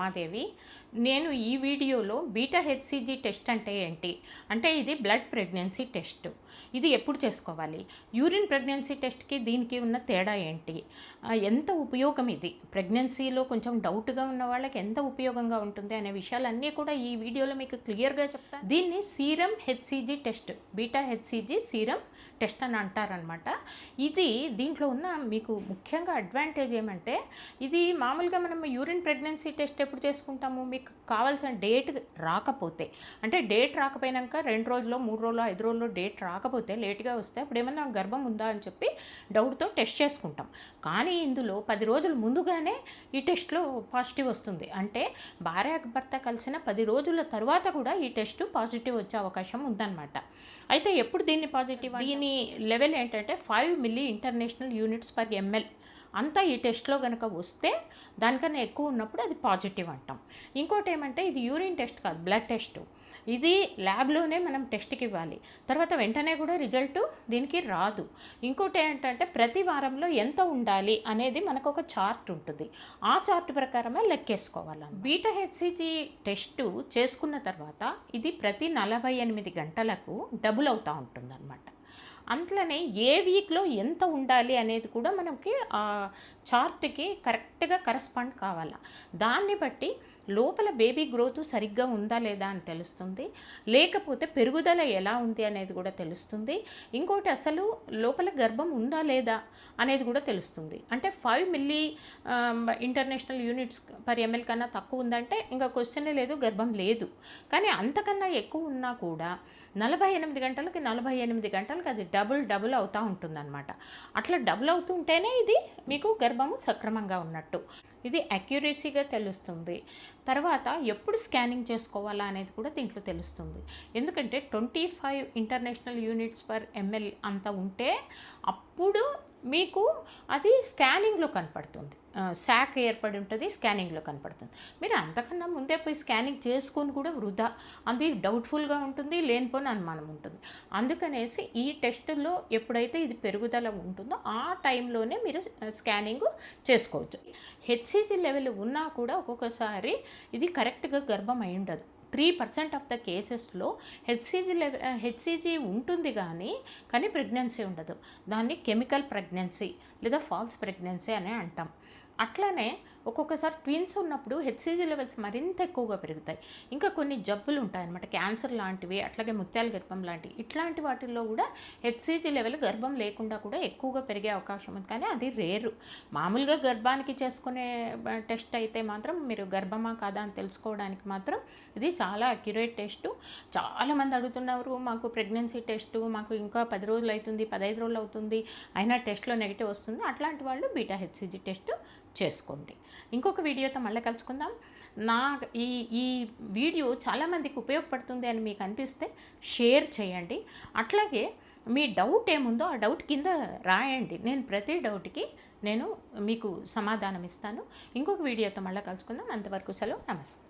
రమాదేవి నేను ఈ వీడియోలో బీటా హెచ్సిజీ టెస్ట్ అంటే ఏంటి? అంటే ఇది బ్లడ్ ప్రెగ్నెన్సీ టెస్ట్. ఇది ఎప్పుడు చేసుకోవాలి? యూరిన్ ప్రెగ్నెన్సీ టెస్ట్కి దీనికి ఉన్న తేడా ఏంటి? ఎంత ఉపయోగం ఇది? ప్రెగ్నెన్సీలో కొంచెం డౌట్గా ఉన్న వాళ్ళకి ఎంత ఉపయోగంగా ఉంటుంది అనే విషయాలన్నీ కూడా ఈ వీడియోలో మీకు క్లియర్గా చెప్తాను దీన్ని serum HCG test beta HCG serum test అని అంటారనమాట ఇది దీంట్లో ఉన్న మీకు ముఖ్యంగా అడ్వాంటేజ్ ఏమంటే ఇది మామూలుగా మనం యూరిన్ ప్రెగ్నెన్సీ టెస్ట్ ఎప్పుడు చేసుకుంటాము? మీకు కావాల్సిన డేట్ రాకపోతే. అంటే డేట్ రాకపోయినాక రెండు రోజుల్లో మూడు రోజులు ఐదు రోజుల్లో డేట్ రాకపోతే లేట్గా వస్తే అప్పుడు ఏమన్నా గర్భం ఉందా అని చెప్పి డౌట్తో టెస్ట్ చేసుకుంటాం. కానీ ఇందులో పది రోజులు ముందుగానే ఈ టెస్ట్లో పాజిటివ్ వస్తుంది. అంటే భార్య భర్త కలిసిన పది రోజుల తర్వాత కూడా ఈ టెస్ట్ పాజిటివ్ వచ్చే అవకాశం ఉందన్నమాట. అయితే ఎప్పుడు దీన్ని పాజిటివ్ దీని లెవెల్ ఏంటంటే five milli international units per ML. అంతా ఈ టెస్ట్లో కనుక వస్తే దానికన్నా ఎక్కువ ఉన్నప్పుడు అది పాజిటివ్ అంటాం. ఇంకోటి ఏమంటే ఇది యూరిన్ టెస్ట్ కాదు బ్లడ్ టెస్ట్. ఇది ల్యాబ్లోనే మనం టెస్ట్కి ఇవ్వాలి. తర్వాత వెంటనే కూడా రిజల్ట్ దీనికి రాదు. ఇంకోటి ఏంటంటే ప్రతి వారంలో ఎంత ఉండాలి అనేది మనకు ఒక చార్ట్ ఉంటుంది. ఆ చార్ట్ ప్రకారమే లెక్కేసుకోవాలి బీటా హెచ్సిజీ టెస్ట్ చేసుకున్న తర్వాత ఇది ప్రతి నలభై ఎనిమిది గంటలకు డబుల్ అవుతూ ఉంటుంది అట్లనే ఏ వీక్లో ఎంత ఉండాలి అనేది కూడా మనకి ఆ చార్ట్కి కరెక్ట్గా కరస్పాండ్ కావాలి. దాన్ని బట్టి లోపల బేబీ గ్రోత్ సరిగ్గా ఉందా లేదా అని తెలుస్తుంది. లేకపోతే పెరుగుదల ఎలా ఉంది అనేది కూడా తెలుస్తుంది. ఇంకోటి అసలు లోపల గర్భం ఉందా లేదా అనేది కూడా తెలుస్తుంది. అంటే five milli international units per ML కన్నా తక్కువ ఉందంటే ఇంకా క్వశ్చనే లేదు గర్భం లేదు. కానీ అంతకన్నా ఎక్కువ ఉన్నా కూడా నలభై ఎనిమిది గంటలకి నలభై ఎనిమిది గంటలకి అది డబుల్ డబుల్ అవుతూ ఉంటుందన్నమాట. అట్లా డబుల్ అవుతుంటేనే ఇది మీకు గర్భము సక్రమంగా ఉన్నట్టు. ఇది అక్యురసీగా తెలుస్తుంది. తర్వాత ఎప్పుడు స్కానింగ్ చేసుకోవాలా అనేది కూడా దీంట్లో తెలుస్తుంది. ఎందుకంటే twenty five international units per ML అంత ఉంటే అప్పుడు మీకు అది స్కానింగ్లో కనపడుతుంది. శాక్ ఏర్పడి ఉంటుంది స్కానింగ్లో కనపడుతుంది. మీరు అంతకన్నా ముందే పోయి స్కానింగ్ చేసుకొని కూడా వృధా. అది డౌట్ఫుల్గా ఉంటుంది లేనిపోని అనుమానం ఉంటుంది. అందుకనేసి ఈ టెస్టుల్లో ఎప్పుడైతే ఇది పెరుగుదల ఉంటుందో ఆ టైంలోనే మీరు స్కానింగ్ చేసుకోవచ్చు. హెచ్సిజీ లెవెల్ ఉన్నా కూడా ఒక్కొక్కసారి ఇది కరెక్ట్గా గర్భం అయి ఉండదు. త్రీ పర్సెంట్ ఆఫ్ ద కేసెస్లో హెచ్సిజీ లెవెల్ హెచ్సిజీ ఉంటుంది కానీ కానీ ప్రెగ్నెన్సీ ఉండదు. దాన్ని కెమికల్ ప్రెగ్నెన్సీ లేదా ఫాల్స్ ప్రెగ్నెన్సీ అని అంటాం. అట్లనే ఒక్కొక్కసారి ట్విన్స్ ఉన్నప్పుడు హెచ్సిజీ లెవెల్స్ మరింత ఎక్కువగా పెరుగుతాయి. ఇంకా కొన్ని జబ్బులు ఉంటాయన్నమాట క్యాన్సర్ లాంటివి అట్లాగే ముత్యాల గర్భం లాంటివి. ఇట్లాంటి వాటిల్లో కూడా హెచ్సిజీ లెవెల్ గర్భం లేకుండా కూడా ఎక్కువగా పెరిగే అవకాశం ఉంది. కానీ అది రేరు. మామూలుగా గర్భానికి చేసుకునే టెస్ట్ అయితే మాత్రం మీరు గర్భమా కాదా అని తెలుసుకోవడానికి మాత్రం ఇది చాలా అక్యురేట్ టెస్ట్. చాలామంది అడుగుతున్నారు మాకు ప్రెగ్నెన్సీ టెస్ట్ మాకు ఇంకా పది రోజులు అవుతుంది పదహైదు రోజులు అవుతుంది అయినా టెస్ట్లో నెగిటివ్ వస్తుంది. అట్లాంటి వాళ్ళు బీటా హెచ్సిజీ టెస్ట్ చేసుకోండి. ఇంకొక వీడియోతో మళ్ళీ కలుసుకుందాం. నా ఈ ఈ వీడియో చాలామందికి ఉపయోగపడుతుంది అని మీకు అనిపిస్తే షేర్ చేయండి. అట్లాగే మీ డౌట్ ఏముందో ఆ డౌట్ కింద రాయండి. నేను ప్రతి డౌట్కి నేను మీకు సమాధానం ఇస్తాను. ఇంకొక వీడియోతో మళ్ళీ కలుసుకుందాం. అంతవరకు సెలవు. నమస్తే.